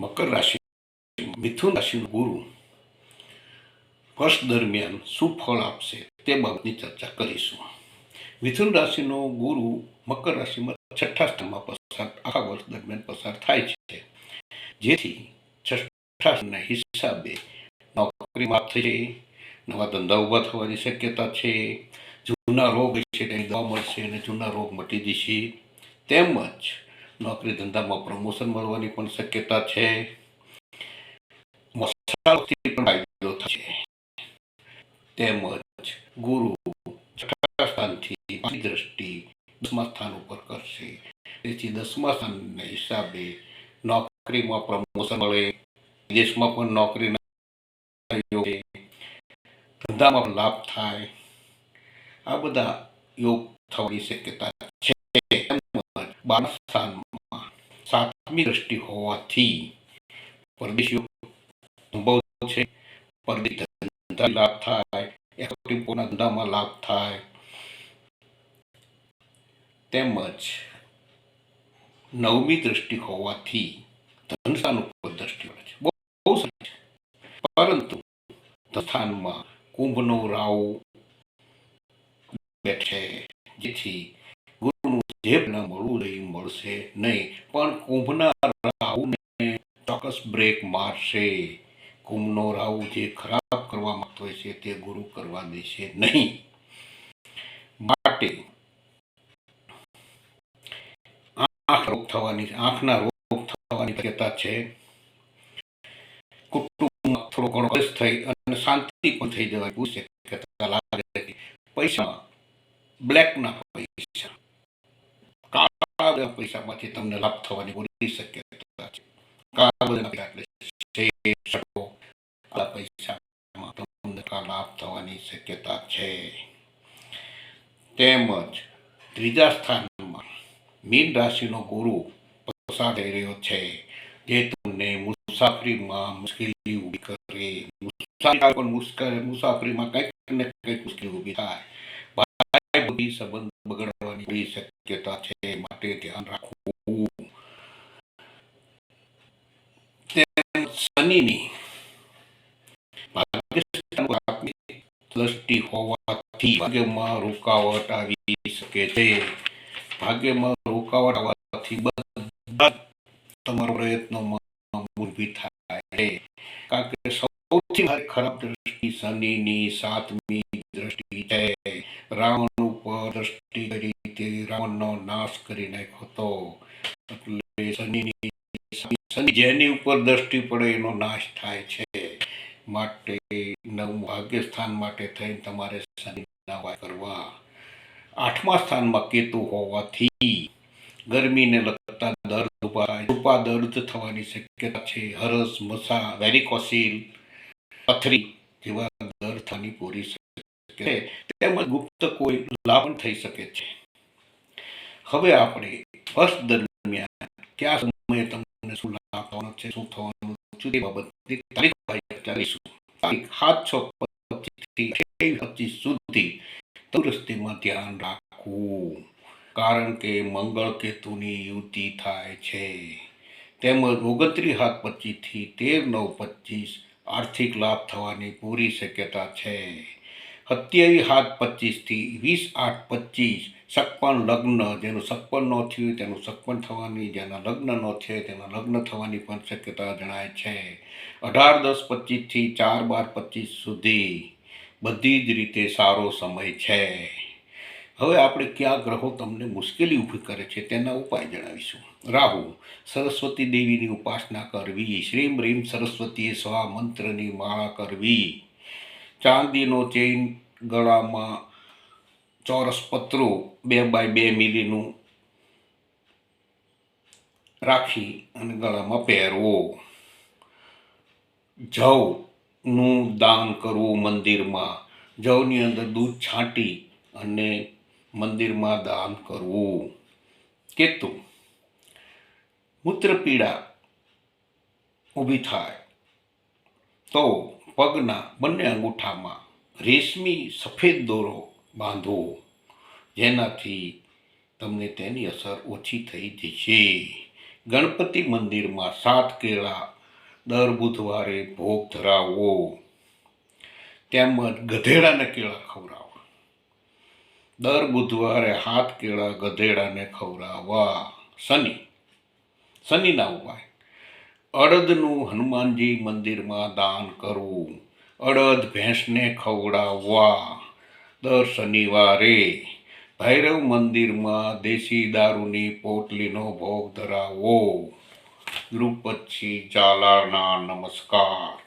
મકર રાશિ, મિથુન રાશિનો ગુરુ વર્ષ દરમિયાન શું ફળ આપશે તે બાબતની ચર્ચા કરીશું. મિથુન રાશિનો ગુરુ મકર રાશિમાં છઠ્ઠા સ્થાનમાં પસાર, આખા વર્ષ દરમિયાન પસાર થાય છે. જેથી છઠ્ઠા હિસાબે નોકરી માફ થશે નવા ધંધા ઊભા થવાની શક્યતા છે, જૂના રોગ છે તેની દવા મળશે અને જૂના રોગ મટી જશે. તેમજ નોકરી ધંધામાં પ્રમોશન મળવાની પણ શક્યતા છે. તેમજ ગુરુ સ્થાનથી દ્રષ્ટિ દસમા સ્થાન ઉપર કરશે. તેથી દસમા સ્થાનના હિસાબે નોકરીમાં પ્રમોશન મળે. વિદેશમાં પણ નોકરી ધંધામાં પણ લાભ થાય. આ બધા યોગ થવાની શક્યતા છે. બારમા સ્થાનમાં દ્રષ્ટિ હોવાથી પરદેશીઓ છે. પરદેશ ધંધા લાભ થાય એક્ટિવના ધંધામાં લાભ થાય. તેમજ નવમી દ્રષ્ટિ હોવાથી ધનસાનુકૂળ દ્રષ્ટિ મળે છે. બહુ સારી છે. પરંતુ સ્થાનમાં કુંભનો રાવ બેઠે, જેથી જે પરિણામ મળવું જોઈએ મળશે નહીં. પણ કુંભના રાહુને ચોક્કસ બ્રેક મારશે. કુંભનો રાહુ જે ખરાબ કરવા માંગતો હોય છે તે ગુરુ કરવા દેશે નહીં. માટે આંખ રોગ થવાની, આંખના રોગ થવાની શક્યતા છે. કુટુંબમાં થોડો ઘણો થઈ અને શાંતિ પણ થઈ જવાની શક્યતા લાગે પૈસા બ્લેકના પૈસા. કાળા પૈસામાંથી તમને લાભ થવાની પૂરી શક્યતા છે લાભ થવાની શક્યતા છે તેમજ ત્રીજા સ્થાનમાં મીન રાશિનો ગુરુ પસાર થઈ રહ્યો છે, જે તમને મુસાફરીમાં મુશ્કેલી ઊભી કરે. મુસાફરી મુસાફરીમાં કંઈક ને કંઈક મુશ્કેલી ઊભી થાય. બધી સંબંધ બગડવાની શક્યતા છે માટે ધ્યાન રાખવું. શનિની દ્રષ્ટિ હોવાથી ભાગ્યમાં રોકાવટ આવી શકે છે. ભાગ્યમાં રોકાવટ આવવાથી બધા તમારા પ્રયત્નોમાં મૂળભી થાય છે. કારણ કે સૌથી ખરાબ દ્રષ્ટિ શનિની સાતમી દ્રષ્ટિ છે. રાવણ કરી રાવણનો નાશ કરી નાખ્યો હતો. એટલે શનિની શનિ જેની ઉપર દ્રષ્ટિ પડે એનો નાશ થાય છે. માટે નવું ભાગ્ય માટે થઈને તમારે શનિના કરવા. આઠમા સ્થાનમાં કેતુ હોવાથી ગરમીને લગતા દર્દ ઊભા દર્દ થવાની શક્યતા છે. હરસ, મસા, વેરિકોસિલ, પથરી જેવા દર્દ થવાની પૂરી શકે તેમજ ગુપ્ત કોઈ લાભ થઈ શકે છે. હવે આપણે ફર્સ્ટ દરમિયાન કયા સમયે તમને શું લાભ છે, શું થવાનું છે બાબતની તારીખ ચાલીશું. તારીખ સાત, છ, પચીસથી પચીસ સુધી તંદુરસ્તીમાં ધ્યાન રાખવું. કારણ કે મંગળ કેતુની યુતિ થાય છે. તેમજ ઓગણત્રીસ સાત, પચીસથી તેર, નવ, પચીસ આર્થિક લાભ થવાની પૂરી શક્યતા છે. સત્યાવીસ સાત પચીસથી વીસ આઠ પચીસ. સગપણ લગ્ન, જેનું સગપણ ન થયું તેનું સગપણ થવાની, જેના લગ્ન ન છે તેના લગ્ન થવાની પણ શક્યતા જણાય છે. અઢાર, દસ, પચીસથી ચાર, બાર, પચીસ સુધી બધી જ રીતે સારો સમય છે. હવે આપણે કયા ગ્રહો તમને મુશ્કેલી ઊભી કરે છે તેના ઉપાય જણાવીશું. રાહુ, સરસ્વતી દેવીની ઉપાસના કરવી, શ્રીમ, રીમ સરસ્વતીએ સ્વા મંત્રની માળા કરવી. ચાંદીનો ચેઇન ગળામાં ચોરસ પતરું બે બાય બે મિલીનું રાખી અને ગળામાં પહેરવો. જવનું દાન કરવું મંદિરમાં. જવની અંદર દૂધ છાંટી અને મંદિરમાં દાન કરવું. કેતુ, મૂત્રપીડા ઊભી થાય તો પગના બંને અંગૂઠામાં રેશમી સફેદ દોરો બાંધવો જેનાથી તમને તેની અસર ઓછી થઈ જશે. ગણપતિ મંદિરમાં સાત કેળા દર બુધવારે ભોગ ધરાવવો તેમજ ગધેડાને કેળા ખવડાવવા દર બુધવારે હાથ કેળા ગધેડાને ખવડાવવા. શનિ. શનિના ઉપાય. અડદનું હનુમાનજી મંદિરમાં દાન કરવું અડદ ભેંસને ખવડાવવા દર શનિવારે. ભૈરવ મંદિરમાં દેશી દારૂની પોટલીનો ભોગ ધરાવવો ગુરુ પછી ચાલાના નમસ્કાર.